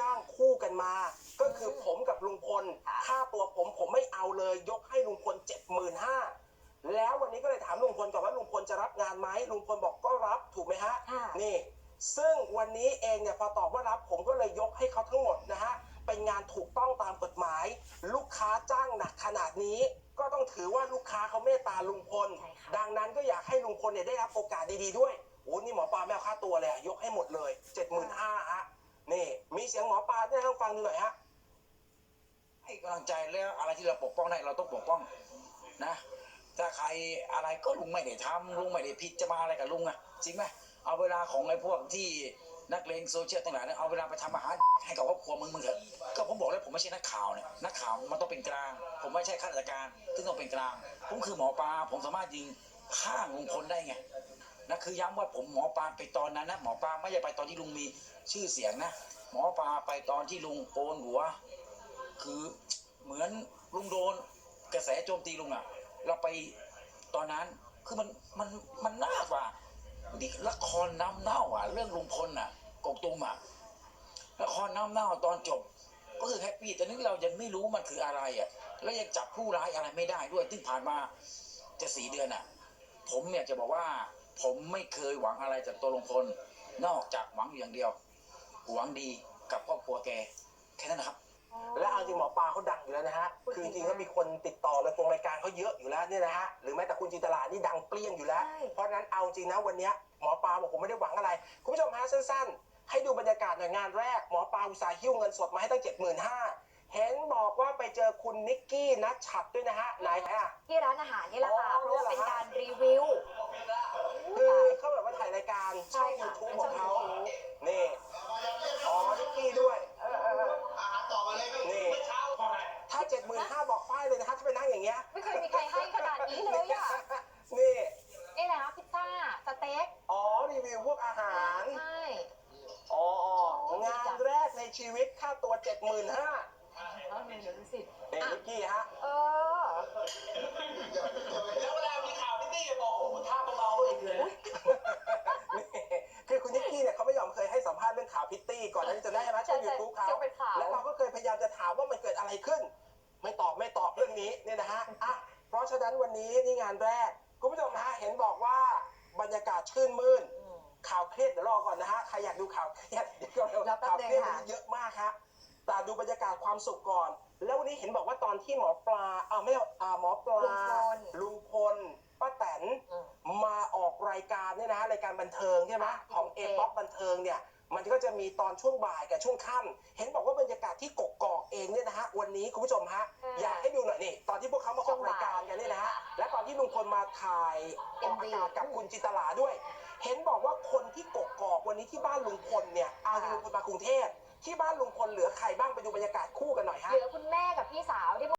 จ้างคู่กันมา ก็คือผมกับลุงพลค่ะค่าตัวผมผมไม่เอาเลย ยกให้ลุงพลเจ็ดหมื่นห้าแล้ววันนี้ก็เลยถามลุงพลก่อนว่าลุงพลจะรับงานไหมลุงพลบอกก็รับถูกไหมฮะค่ะนี่ ซึ่งวันนี้เองเนี่ยพอตอบว่ารับผมก็เลยยกให้เขาทั้งหมดนะฮะเป็นงานถูกต้องตามกฎหมาย ลูกค้าจ้างหนักขนาดนี้ ก็ต้องถือว่าลูกค้าเขาเมตตาลุงพลใช่ค่ะดังนั้นก็อยากให้ลุงพลเนี่ยได้รับโอกาสดีๆด้วยโอ้นี่หมอปลาไม่เอาค่าตัวเลยอะยกให้หมดเลยเจ็ดหมื่นห้าฮะ นี่มีเสียงหมอปลาด้วยให้ฟังดูหน่อยฮะให้กำลังใจแล้วอะไรที่เราปกป้องได้เราต้องปกป้องนะ ถ้าใครอะไรก็ลุงไม่ได้ทำลุงไม่ได้ผิดจะมาอะไรกับลุงอะจริงไหมเอาเวลาของไอ้พวกที่นักเลงโซเชียลทั้งหลายเนี่ยเอาเวลาไปทำอาหารให้กับครอบครัวมึงมึงเถอะก็ผมบอกแล้วผมไม่ใช่นักข่าวเนี่ยนักข่าวมันต้องเป็นกลาง ผมไม่ใช่ข้าราชการซึ่งต้องเป็นกลาง ผมคือหมอปลาผมสามารถยิงข้างลุงพลได้ไง นะคือย้ำว่าผมหมอปลาไปตอนนั้นนะหมอปลาไม่ใช่ไปตอนที่ลุงมีชื่อเสียงนะหมอปลาไปตอนที่ลุงโกนหัว คือเหมือนลุงโดนกระแสโจมตีลุงอะเราไปตอนนั้นคือมันมันมันน่ากว่านี่ละครน้ำเน่าอะเรื่องลุงพลอะกกตุมอะละครน้ำเน่าตอนจบ ก็คือแฮปปี้แต่นี่เรายังไม่รู้มันคืออะไรอะแล้วยังจับผู้ร้ายอะไรไม่ได้ด้วยที่ผ่านมาจะสี่เดือนอะ ผมเนี่ยจะบอกว่า ผมไม่เคยหวังอะไรจากตัวลุงพลนอกจากหวังอยู่อย่างเดียว หวังดีกับครอบครัวแกแค่นั้นนะครับ และเอาจริงหมอปลาเขาดังอยู่แล้วนะฮะ คือจริงๆก็มีคนติดต่อเลยโครงรายการเขาเยอะอยู่แล้วเนี่ยนะฮะ หรือแม้แต่คุณจินตลานี่ดังเปรี้ยงอยู่แล้ว ใช่ เพราะฉะนั้นเอาจริงนะวันเนี้ยหมอปลาบอกผมไม่ได้หวังอะไร คุณผู้ชมฮะสั้นๆ ให้ดูบรรยากาศหน่อยงานแรก หมอปลาอุตส่าห์หิ้วเงินสดมาให้ตั้งเจ็ดหมื่นห้าเห็นบอกว่าไปเจอคุณนิกกี้นัทชัดด้วยนะฮะไหนอะ ที่ร้านอาหารนี่แหละค่ะ รีวิวพวกอาหาร ใช่อ๋ออ๋องานแรกในชีวิตค่าตัวเจ็ดหมื่นห้าแล้วเมนูดูสินี่นิกกี้ฮะ เออแล้วเวลามีข่าวพี่ตี้บอกโอ้โหท่าเบาๆอีกเลยนี่คือคุณนิกกี้เนี่ยเขาไม่ยอมเคยให้สัมภาษณ์เรื่องข่าวพิตตี้ก่อนหนานี้จะได้ไหมช่องยูทูบเขาจะเป็นข่าวแล้วเราก็เคยพยายามจะถามว่ามันเกิดอะไรขึ้น ไม่ตอบไม่ตอบเรื่องนี้เนี่ยนะฮะอะเพราะฉะนั้นวันนี้นี่งานแรกคุณผู้ชมฮะเห็นบอกว่าบรรยากาศชื่นมื่นอืม ข่าวเครียดเดี๋ยวรอก่อนนะฮะใครอยากดูข่าวเครียดเดี๋ยวก่อนรอแป๊บข่าวนึงเครียดค่ะวันนี้เยอะมากฮะแต่ดูบรรยากาศความสุขก่อน แล้ววันนี้เห็นบอกว่าตอนที่หมอปลาอ่าไม่อ่าหมอปลาลุงพลลุงพลป้าแตน อืม มาออกรายการเนี่ยนะรายการบันเทิงใช่ไหมค่ะของเอโอเคป๊อกบันเทิงเนี่ย มันก็จะมีตอนช่วงบ่ายกับช่วงค่ำเห็นบอกว่าบรรยากาศที่กกอกเองเนี่ยนะฮะวันนี้คุณผู้ชมฮะค่ะอยากให้ดูหน่อยนี่ตอนที่พวกเขามาออกรายการกันเนี่ยนะฮะช่วงบ่ายและตอนที่ลุงพลมาถ่ายออกอากาศกับคุณจินตลาด้วย เห็นบอกว่าคนที่กกอกวันนี้ที่บ้านลุงพลเนี่ยเอาที่ลุงพลมากรุงเทพที่บ้านลุงพลเหลือใครบ้างไปดูบรรยากาศคู่กันหน่อยฮะ เหลือคุณแม่กับพี่สาวที่